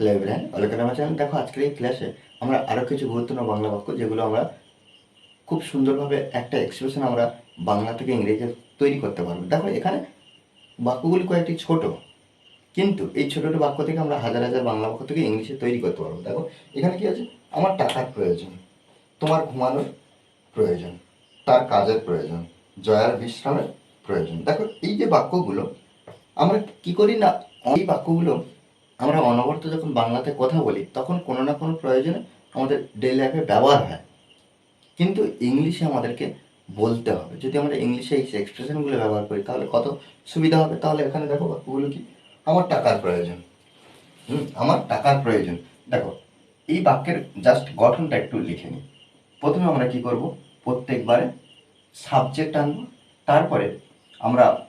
Hello everyone welcome দেখো, আজকের এই ক্লাসে আমরা আরও কিছু গুরুত্বপূর্ণ বাংলা বাক্য, যেগুলো আমরা খুব সুন্দরভাবে একটা এক্সপ্রেশন আমরা বাংলা থেকে ইংরেজি তৈরি করতে পারব। দেখো, এখানে বাক্যগুলি কয়েকটি ছোট, কিন্তু এই ছোট ছোটো বাক্য থেকে আমরা হাজার হাজার বাংলা বাক্য থেকে ইংলিশে তৈরি করতে পারব। দেখো, এখানে কি আছে? আমার টাকার প্রয়োজন, তোমার ঘুমানোর প্রয়োজন, তার কাজের প্রয়োজন, জয়ার বিশ্রামের প্রয়োজন। দেখো, এই যে বাক্যগুলো, আমরা কি করি না, এই বাক্যগুলো আমরা অনবরত যখন বাংলাতে কথা বলি, তখন কোনো না কোনো প্রয়োজনে আমাদের ডেলি লাইফে ব্যবহার হয়। কিন্তু ইংলিশে আমাদেরকে বলতে হবে। যদি আমরা ইংলিশে এই এক্সপ্রেশনগুলো ব্যবহার করি, তাহলে কত সুবিধা হবে? তাহলে এখানে দেখো বাক্যগুলো কি? আমার টাকার প্রয়োজন। হুম, আমার টাকার প্রয়োজন। দেখো, এই বাক্যের জাস্ট গঠনটা একটু লিখে নিই। প্রথমে আমরা কি করব? প্রত্যেকবারে সাবজেক্ট আনব। তারপরে আমরা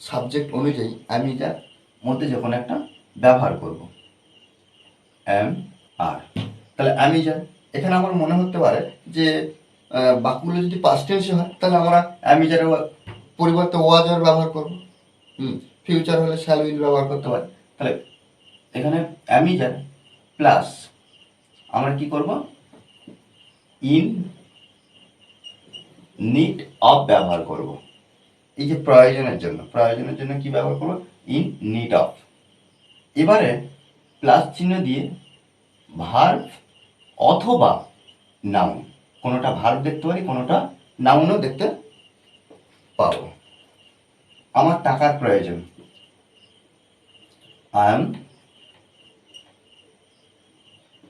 সাবজেক্ট অনুযায়ী আমি যার মধ্যে যখন একটা ব্যবহার করব। Am, are. তাহলে আমি যার এখানে আমার মনে হতে পারে যে বাক্যগুলো যদি পাস্ট হয়, তাহলে আমরা অ্যামিজারের পরিবর্তে ওয়াজার ব্যবহার করব। হুম ফিউচার হলে শ্যাল ব্যবহার করতে পারি। তাহলে এখানে অ্যামিজার প্লাস আমরা কি করব? ইন নিট অফ ব্যবহার করব। এই যে প্রয়োজনের জন্য প্রয়োজনের জন্য কি ব্যবহার করব? ইন নিড অফ এবারে প্লাস চিহ্ন দিয়ে ভার্ব অথবা নাউন কোনোটা ভার্ব দেখতে পারি, কোনোটা নাউনও দেখতে পাবো। আমার টাকার প্রয়োজন। আই এম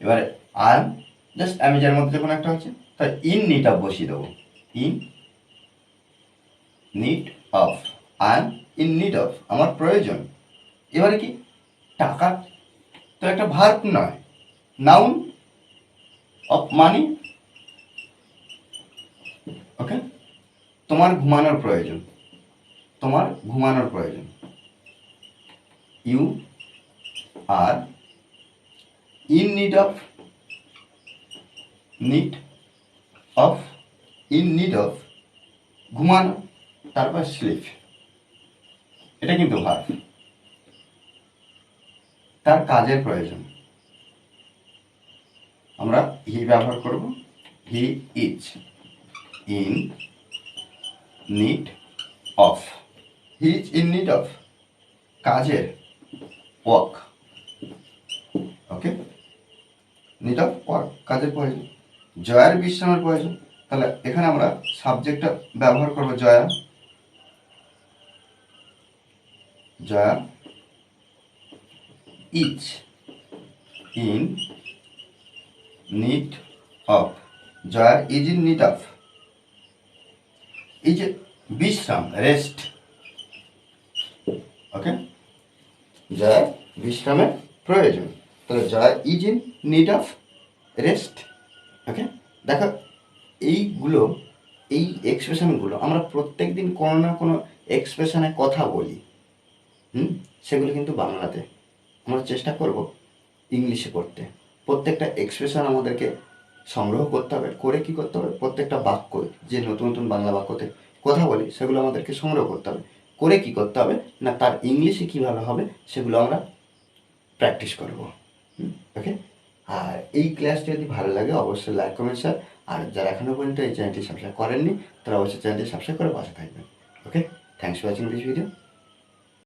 এবারে আই এম জাস্ট আমি যার মধ্যে যখন একটা হচ্ছে, তাই ইন নিট অফ বসিয়ে দেবো। In need of I am in need of আমার প্রয়োজন। এবারে কি? টাকা। তো একটা ভার্ব নয়। নাউন অফ মানি ওকে তোমার ঘুমানোর প্রয়োজন। তোমার ঘুমানোর প্রয়োজন। You are in need of need of in need of ঘুমানো। তারপর স্লিপ। এটা কিন্তু ভার্ব তার কাজের প্রয়োজন। আমরা হি ব্যবহার করব। He is in need of he is in need of কাজের work okay need of work কাজের প্রয়োজন। জয়ার বিশ্রামের প্রয়োজন। তাহলে এখানে আমরা সাবজেক্টটা ব্যবহার করব Jaya. Jaya is in need of Jaya is in need of. এই যে বিশ্রাম, রেস্ট। ওকে? জয়া বিশ্রামের প্রয়োজন। তাহলে Jaya is in need of, rest. Okay? দেখো, এইগুলো, এই এক্সপ্রেশনগুলো আমরা প্রত্যেক দিন কোনো না কোনো এক্সপ্রেশনে কথা বলি। হুম? সেগুলো কিন্তু বাংলাতে। আমরা চেষ্টা করব ইংলিশে করতে প্রত্যেকটা এক্সপ্রেশন আমাদেরকে সংগ্রহ করতে হবে, করে কি করতে হবে? প্রত্যেকটা বাক্য, যে নতুন নতুন বাংলা বাক্যতে কথা বলি, সেগুলো আমাদেরকে সংগ্রহ করতে হবে। করে কি করতে হবে? না, তার ইংলিশে কীভাবে হবে, সেগুলো আমরা প্র্যাকটিস করব। ওকে আর এই ক্লাস যদি ভালো লাগে, অবশ্যই লাইক কমেন্ট শেয়ার আর যারা এখনও পর্যন্ত এই চ্যানেলটি সাবস্ক্রাইব করেননি, তারা অবশ্যই চ্যানেলটি সাবস্ক্রাইব করে পাশে থাকবেন। Okay thanks for watching this video